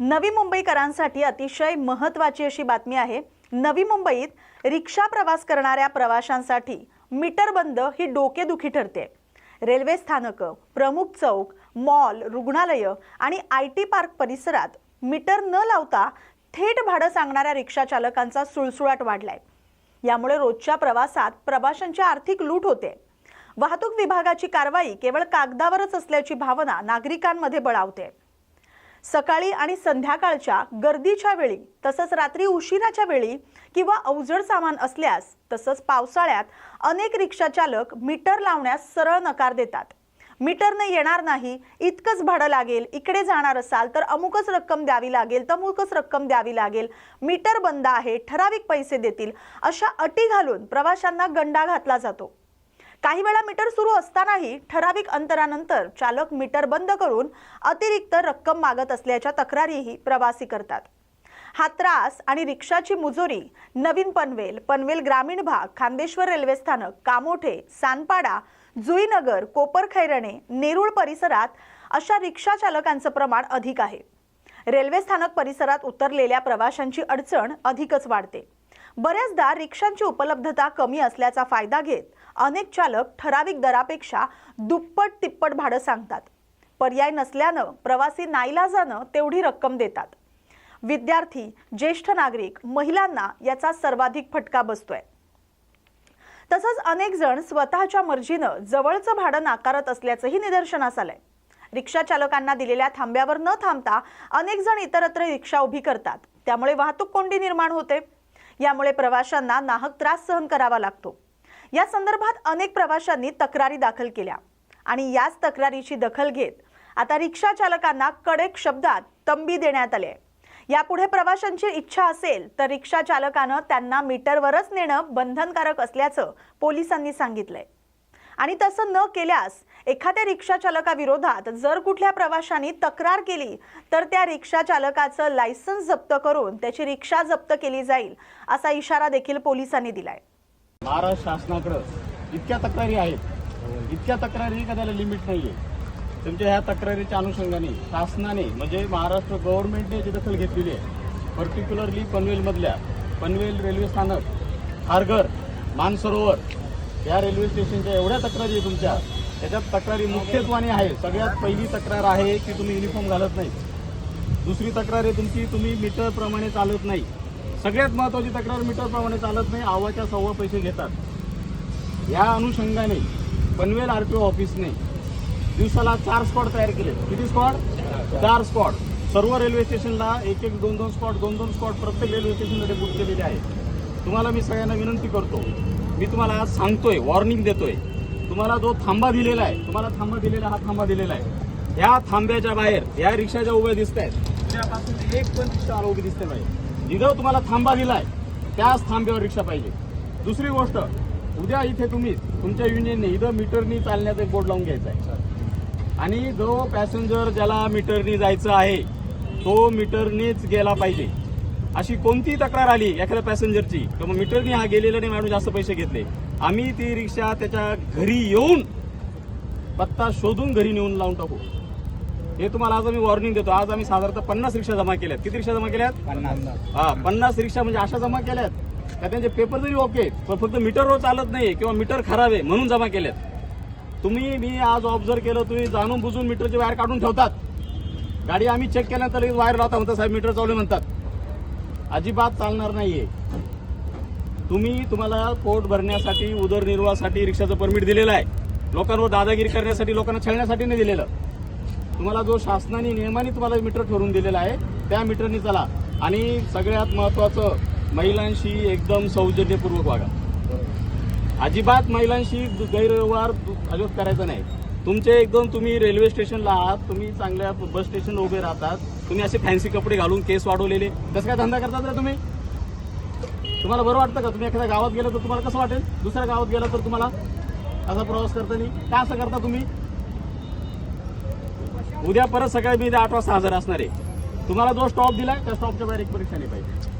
नवी मुंबईकरांसाठी अतिशय महत्त्वाची अशी बातमी आहे. नवी मुंबईत रिक्षा प्रवास करणाऱ्या प्रवाशांसाठी मीटर बंद ही डोकेदुखी ठरते. रेल्वे स्थानकं प्रमुख चौक मॉल रुग्णालयं आणि आय टी पार्क परिसरात मीटर न लावता थेट भाडं सांगणाऱ्या रिक्षा चालकांचा सुळसुळाट वाढलाय. यामुळे रोजच्या प्रवासात प्रवाशांची आर्थिक लूट होते. वाहतूक विभागाची कारवाई केवळ कागदावरच असल्याची भावना नागरिकांमध्ये बळावते. सकाळी आणि संध्याकाळच्या गर्दीच्या वेळी तसंच रात्री उशिराच्या वेळी किंवा अवजड सामान असल्यास तसंच पावसाळ्यात अनेक रिक्षा चालक मीटर लावण्यास सरळ नकार देतात. मीटरने येणार नाही इतकंच भाडं लागेल इकडे जाणार असाल तर अमुकच रक्कम द्यावी लागेल तमुकच रक्कम द्यावी लागेल. मीटर बंद आहे ठराविक पैसे देतील अशा अटी घालून प्रवाशांना गंडा घातला जातो. काही वेळा मीटर सुरू असतानाही ठराविक अंतरानंतर चालक मीटर बंद करून अतिरिक्त रक्कम मागत असल्याच्या तक्रारीही प्रवासी करतात. हा त्रास आणि रिक्षाची मुजोरी नवीन पनवेल पनवेल ग्रामीण भाग खांदेश्वर रेल्वे स्थानक कामोठे सानपाडा जुईनगर कोपरखैरणे नेरूळ परिसरात अशा रिक्षा चालकांचं प्रमाण अधिक आहे. रेल्वे स्थानक परिसरात उतरलेल्या प्रवाशांची अडचण अधिकच वाढते. बऱ्याचदा रिक्षांची उपलब्धता कमी असल्याचा फायदा घेत अनेक चालक ठराविक दरापेक्षा दुप्पट तिप्पट भाडं सांगतात. पर्याय नसल्यानं प्रवासी नाईलाजानं तेवढी रक्कम देतात. विद्यार्थी ज्येष्ठ नागरिक महिलांना याचा सर्वाधिक फटका बसतोय. तसंच अनेक जण स्वतःच्या मर्जीनं जवळचं भाडं नाकारत असल्याचंही निदर्शनास आलंय. रिक्षा चालकांना दिलेल्या थांब्यावर न थांबता अनेक जण इतरत्र रिक्षा उभी करतात. त्यामुळे वाहतूक कोंडी निर्माण होते. यामुळे प्रवाशांना नाहक त्रास सहन करावा लागतो. या संदर्भात अनेक प्रवाशांनी तक्रारी दाखल केल्या. आणि याच तक्रारीची दखल घेत आता रिक्षा चालकांना कडक शब्दात तंबी देण्यात आली. आहे यापुढे प्रवाशांची इच्छा असेल तर रिक्षा चालकानं त्यांना मीटरवरच नेणं बंधनकारक असल्याचं पोलिसांनी सांगितलंय. आणि तसं न केल्यास एखाद्या रिक्षा चालकाविरोधात जर कुठल्या प्रवाशांनी तक्रार केली तर त्या रिक्षा चालकाचं लायसन्स जप्त करून त्याची रिक्षा जप्त केली जाईल असा इशारा देखील पोलिसांनी दिलाय. महाराष्ट्र शासनाकडं इतक्या तक्रारी आहेत. इतक्या तक्रारी कदाला त्याला लिमिट नाहीये. तुमच्या ह्या तक्रारीच्या अनुषंगाने शासनाने म्हणजे महाराष्ट्र गव्हर्नमेंटने याची दखल घेतलेली आहे पर्टिक्युलरली पनवेलमधल्या पनवेल रेल्वे स्थानक खारघर मानसरोवर या रेल्वे स्टेशनच्या एवढ्या तक्रारी आहे तुमच्या. त्याच्यात तक्रारी मुख्यत्वाने आहे सगळ्यात पहिली तक्रार आहे की तुम्ही युनिफॉर्म घालत नाही. दुसरी तक्रार आहे तुमची तुम्ही मीटरप्रमाणे चालत नाही. सगळ्यात महत्वाची तक्रार मीटरप्रमाणे चालत नाही आवाच्या सव्वा पैसे घेतात. या अनुषंगाने पनवेल आर टी ओ ऑफिसने दिवसाला चार स्पॉट तयार केले. किती स्पॉट चार स्पॉट सर्व रेल्वे स्टेशनला एक एक दोन दोन स्पॉट दोन दोन स्पॉट प्रत्येक रेल्वे स्टेशनमध्ये बुक केलेले आहे तुम्हाला मी सगळ्यांना विनंती करतो. मी तुम्हाला आज सांगतोय वॉर्निंग देतोय. तुम्हाला जो थांबा दिलेला आहे तुम्हाला थांबा दिलेला हा थांबा दिलेला आहे. या थांब्याच्या बाहेर या रिक्षाच्या उभ्या दिसत आहेत त्यापासून एक पण रिक्षा उभी दिसते बाहेर जिथं तुम्हाला थांबा दिलाय त्याच थांब्यावर रिक्षा पाहिजे. दुसरी गोष्ट उद्या इथे तुम्ही तुमच्या युनियनने इथं मीटरनी चालण्याचा एक बोर्ड लावून घ्यायचा आहे. आणि जो पॅसेंजर ज्याला मीटरनी जायचं आहे तो मीटरनीच गेला पाहिजे. अशी कोणती तक्रार आली एखाद्या पॅसेंजरची तर मग मीटरनी हा गेलेला नाही मॅडम जास्त पैसे घेतले. आम्ही ती रिक्षा त्याच्या घरी येऊन पत्ता शोधून घरी नेऊन लावून टाकू. हे तुम्हाला आज आम्ही वॉर्निंग देतो. आज आम्ही साधारणतः पन्नास रिक्षा जमा केल्यात. किती रिक्षा जमा केल्यात? हा पन्नास रिक्षा म्हणजे अशा जमा केल्यात का त्यांचे पेपर जरी ओके पण फक्त मीटरवर चालत नाही किंवा मीटर खराब आहे म्हणून जमा केल्यात. तुम्ही मी आज ऑब्झर्व केलं तुम्ही जाणून बुजून मीटरची वायर काढून ठेवतात. गाडी आम्ही चेक केल्यानंतर लगेच वायर लावता म्हणतात साहेब मीटर चालू म्हणतात. अजिबात चालणार नाहीये. तुम्ही तुम्हाला पोट भरण्यासाठी उदरनिर्वाहासाठी रिक्षाचं परमिट दिलेलं आहे. लोकांवर दादागिरी करण्यासाठी लोकांना छळण्यासाठी नाही दिलेलं. तुम्हाला जो शासनाने नियमाने तुम्हाला मीटर ठरवून दिलेला आहे त्या मीटरने चला. आणि सगळ्यात महत्वाचं महिलांशी एकदम सौजन्यपूर्वक वागा. अजिबात महिलांशी गैरव्यवहार अजिबात करायचा नाही. तुमचे एकदम तुम्ही रेल्वे स्टेशनला आहात तुम्ही चांगल्या बस स्टेशनला उभे राहतात तुम्ही असे फॅन्सी कपडे घालून केस वाढवलेले. कसं काय धंदा करतात रे तुम्ही? तुम्हाला बरं वाटतं का? तुम्ही एखाद्या गावात गेलं तर तुम्हाला कसं वाटेल? दुसऱ्या गावात गेलं तर तुम्हाला असा प्रवास करताना? का असं करता तुम्ही? उद्या परत सकाळी मी आठ वाजता हजर असणार आहे. तुम्हाला जो स्टॉप दिला त्या स्टॉपच्या बाहेर एक परीक्षा नाही पाहिजे.